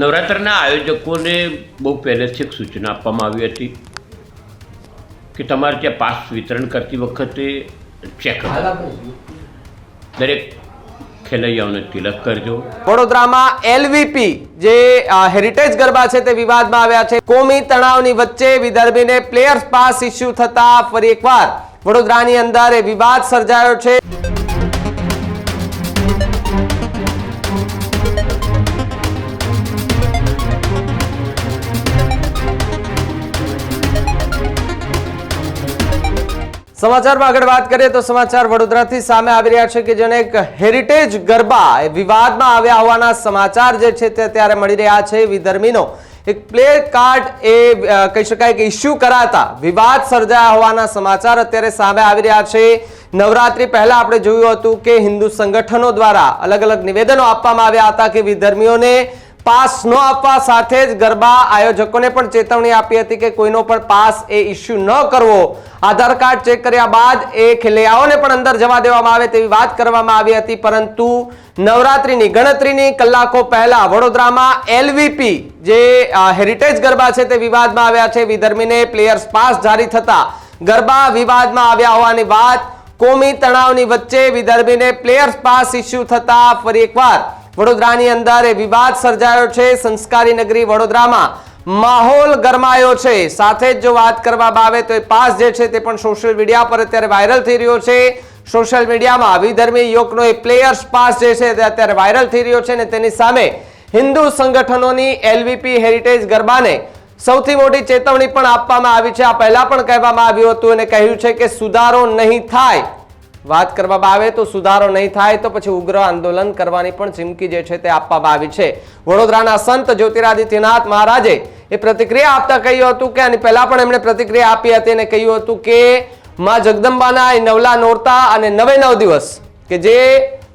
નવરાત્રના આયોજકોને બહુ પહેલેથી એક સૂચના આપવામાં આવી હતી કે તમારે ત્યાં પાસ વિતરણ કરતી વખતે ચેક દરેક ખેલૈયાઓને તિલક કરજો. વડોદરામાં એલવીપી જે હેરિટેજ ગરબા છે તે વિવાદમાં આવ્યા છે. કોમી તણાવની વચ્ચે વિદર્ભીને પ્લેયર્સ પાસ ઇસ્યુ થતા ફરી એકવાર વડોદરાની અંદર એ વિવાદ સર્જાયો છે. સમાચારમાં આગળ વાત કરીએ તો સમાચાર વડોદરાથી સામે આવી રહ્યા છે કે જેને એક હેરિટેજ ગરબા વિવાદમાં આવ્યા હોવાના સમાચાર જે છે તે અત્યારે મળી રહ્યા છે. વિધર્મીનો એક પ્લે કાર્ડ એ કહી શકાય કે ઇસ્યુ કરાતા વિવાદ સર્જાયા હોવાના સમાચાર અત્યારે સામે આવી રહ્યા છે. નવરાત્રી પહેલા આપણે જોયું હતું કે હિન્દુ સંગઠનો દ્વારા અલગ અલગ નિવેદનો આપવામાં આવ્યા હતા કે વિધર્મીઓને પાસ ન આપવા સાથે જ ગરબા આયોજકોને પણ ચેતવણી આપી હતી કે કોઈનો પણ પાસ એ ઇસ્યુ ન કરવો. આધાર કાર્ડ ચેક કર્યા બાદ એ ખેલૈયાઓને પણ અંદર જવા દેવામાં આવે તેવી વાત કરવામાં આવી હતી, પરંતુ નવરાત્રિની ગણતરીની કલાકો પહેલા વડોદરામાં એલવીપી જે હેરિટેજ ગરબા છે તે વિવાદમાં આવ્યા છે. વિધર્મીને પ્લેયર્સ પાસ જારી થતા ગરબા વિવાદમાં આવ્યા હોવાની વાત. કોમી તણાવની વચ્ચે વિદર્ભીને પ્લેયર્સ પાસ ઇસ્યુ થતા ફરી એકવાર વડોદરાની અંદર વિવાદ સર્જાયો છે. સંસ્કારી નગરી વડોદરામાં માહોલ ગરમાયો છે. સાથે જ જો વાત કરવામાં આવે તો એ પાસ જે છે તે પણ સોશિયલ મીડિયા પર અત્યારે વાયરલ થઈ રહ્યો છે. સોશિયલ મીડિયામાં વિધર્મી યુવકનો એ પ્લેયર્સ પાસ જે છે તે અત્યારે વાયરલ થઈ રહ્યો છે ને તેની સામે હિન્દુ સંગઠનોની એલવીપી હેરિટેજ ગરબાને સૌથી મોટી ચેતવણી પણ આપવામાં આવી છે. આ પહેલા પણ કહેવામાં આવ્યું હતું અને કહ્યું છે કે સુધારો નહીં થાય. વાત કરવામાં આવે તો સુધારો નહીં થાય તો પછી ઉગ્ર આંદોલન કરવાની પણ ચીમકી જે છે તે આપવામાં આવી છે. વડોદરાના સંત જ્યોતિરાદિત્યનાથ મહારાજે એ પ્રતિક્રિયા આપતા કહ્યું હતું કે આની પહેલા પણ એમણે પ્રતિક્રિયા આપી હતી અને કહ્યું હતું કે માં જગદંબાના એ નવલા નોરતા અને નવે નવ દિવસ, કે જે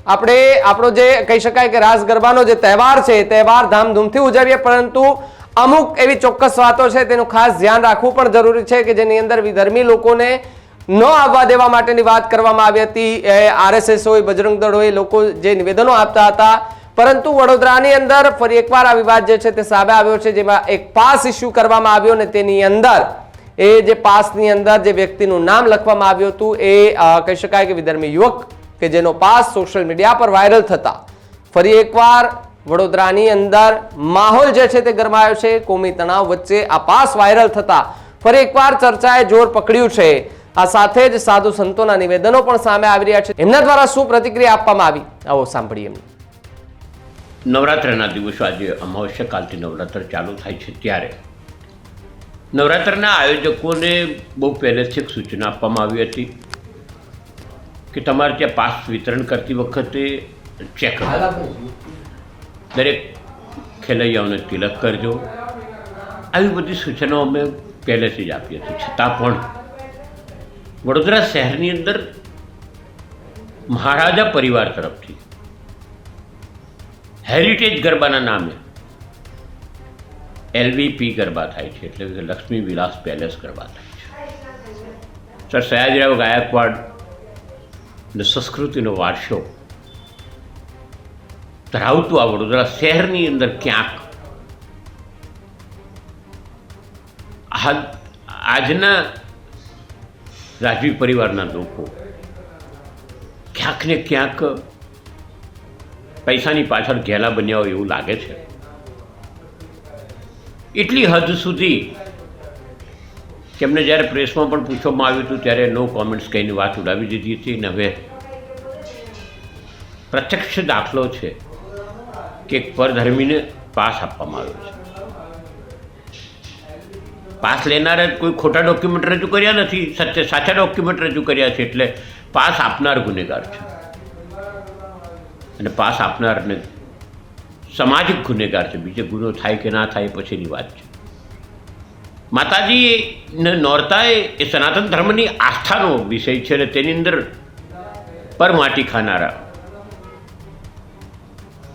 આપણે, આપણો જે કહી શકાય કે રાસ ગરબાનો જે તહેવાર છે તહેવાર ધામધૂમથી ઉજવીએ, પરંતુ અમુક એવી ચોક્કસ વાતો છે, તેનું ખાસ ધ્યાન રાખવું પણ જરૂરી છે કે જેની અંદર વિધર્મી લોકોને ન આવવા દેવા માટેની વાત કરવામાં આવી હતી. આરએસએસ હોય, બજરંગ દળ હોય લોકો જે નિવેદનો આપતા હતા. પરંતુ વડોદરાની અંદર ફરી એકવાર આ વિવાદ જે છે તે સામે આવ્યો છે, જેમાં એક પાસ ઇસ્યુ કરવામાં આવ્યો ને તેની અંદર એ જે પાસની અંદર જે વ્યક્તિનું નામ લખવામાં આવ્યું હતું, એ કહી શકાય કે વિધર્મી યુવક કે જેનો પાસ સોશિયલ મીડિયા પર વાયરલ થતા. ફરી એકવાર વડોદરાની અંદર માહોલ જે છે તે ગરમાયો છે, કોમી તણાવ વચ્ચે આ પાસ વાયરલ થતા. ફરી એકવાર ચર્ચાએ જોર પકડ્યું છે. આ સાથે જ સાધુ સંતોના નિવેદનો પણ સામે આવી રહ્યા છે. એમના દ્વારા શું પ્રતિક્રિયા આપવામાં આવી? આવો સાંભળીએ. એમની નવરાત્રના દિવસો આજે અમાવસ્યા કાલથી નવરાત્ર ચાલુ થાય છે ત્યારે. નવરાત્રના આયોજકોને બહુ પહેલેથી એક સૂચના આપવામાં આવી હતી કે તમારે ત્યાં પાસ વિતરણ કરતી વખતે ચેક દરેક ખેલૈયાઓને તિલક કરજો. આવી બધી સૂચનાઓ અમે પહેલેથી જ આપી હતી. છતાં પણ વડોદરા શહેરની અંદર મહારાજા પરિવાર તરફથી. હેરિટેજ ગરબાના નામે. એલવીપી ગરબા થાય છે, એટલે કે લક્ષ્મી વિલાસ પેલેસ ગરબા થાય છે. સર, સયાજીરાવ ગાયકવાડ ને સંસ્કૃતિનો વારસો. ધરાવતું આ વડોદરા શહેરની અંદર ક્યાંક આજના રાજવી પરિવારના લોકો. ક્યાંક ને ક્યાંક પૈસાની પાછળ ઘેલા બન્યા હોય એવું લાગે છે. એટલી હદ સુધી તેમને જ્યારે પ્રેસમાં પણ પૂછવામાં આવ્યું હતું, ત્યારે નો કોમેન્ટ્સ કહીને વાત ઉડાવી દીધી હતી ને હવે પ્રત્યક્ષ દાખલો છે કે એક પરધર્મીને પાસ આપવામાં આવ્યો છે. પાસ લેનારે કોઈ ખોટા ડોક્યુમેન્ટ રજૂ કર્યા નથી. સત્ય સાચા ડોક્યુમેન્ટ રજૂ કર્યા છે એટલે પાસ આપનાર ગુનેગાર છે. અને પાસ આપનારને સામાજિક ગુનેગાર છે. બીજે ગુનો થાય કે ના થાય પછીની વાત છે. માતાજી નોરતાએ નોરતા એ એ સનાતન ધર્મની આસ્થાનો વિષય છે અને તેની અંદર પર માટી ખાનારા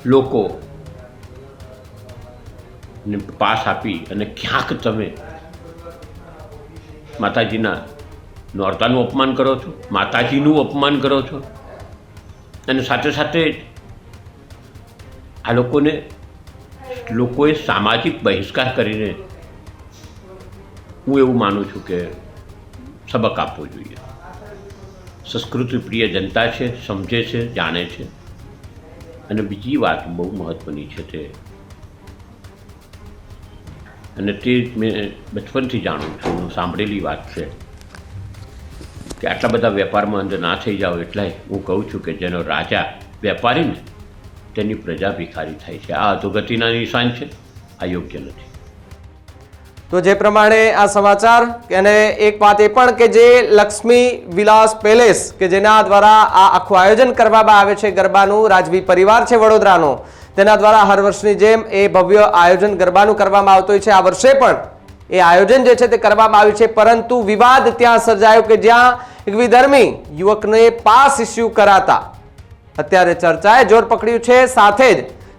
લોકો ને પાસ આપી અને ક્યાંક તમે માતાજીના નોરતાનું અપમાન કરો છો, માતાજીનું અપમાન કરો છો. અને સાથે સાથે આ લોકોને, લોકોએ સામાજિક બહિષ્કાર કરીને હું એવું માનું છું કે સબક આપવો જોઈએ. સંસ્કૃતિ પ્રિય જનતા છે, સમજે છે, જાણે છે. અને બીજી વાત બહુ મહત્ત્વની છે તે અને તે મેં બચપનથી જાણું છું સાંભળેલી વાત છે કે આટલા બધા વેપારમાં અંદર ના થઈ જાઓ એટલે હું કહું છું કે જેનો રાજા વેપારી ને, તેની પ્રજા ભિખારી થાય છે. આ અધોગતિના નિશાન છે, આ યોગ્ય નથી. તો જે પ્રમાણે આ સમાચાર, અને એક વાત એ પણ કે જે લક્ષ્મી વિલાસ પેલેસ, કે જેના દ્વારા આ આખું આયોજન કરવામાં આવે છે ગરબાનું, રાજવી પરિવાર છે વડોદરાનો તેના દ્વારા હર વર્ષની જેમ એ ભવ્ય આયોજન ગરબાનું કરવામાં આવતું હોય છે. આ વર્ષે પણ એ આયોજન જે છે તે કરવામાં આવ્યું છે. પરંતુ વિવાદ ત્યાં સર્જાયો કે જ્યાં એક વિધર્મી યુવકને પાસ ઇસ્યુ કરાતા. અત્યારે ચર્ચાએ જોર પકડ્યું છે. સાથે જ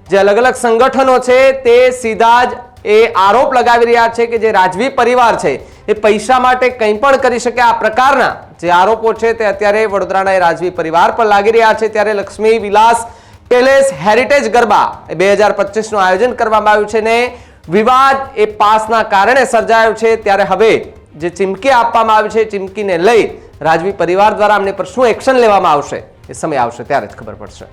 જે અલગ અલગ સંગઠનો છે તે સીધા જ એ આરોપ લગાવી રહ્યા છે કે જે રાજવી પરિવાર છે એ પૈસા માટે કંઈ પણ કરી શકે. આ પ્રકારના જે આરોપો છે તે અત્યારે વડોદરાના એ રાજવી પરિવાર પર લાગી રહ્યા છે. ત્યારે લક્ષ્મી વિલાસ પેલેસ હેરિટેજ ગરબા એ બે હજાર પચીસનું આયોજન કરવામાં આવ્યું છે ને વિવાદ એ પાસના કારણે સર્જાયો છે. ત્યારે હવે જે ચીમકી આપવામાં આવી છે, ચીમકીને લઈ રાજવી પરિવાર દ્વારા અમને પર શું એક્શન લેવામાં આવશે. એ સમય આવશે ત્યારે જ ખબર પડશે.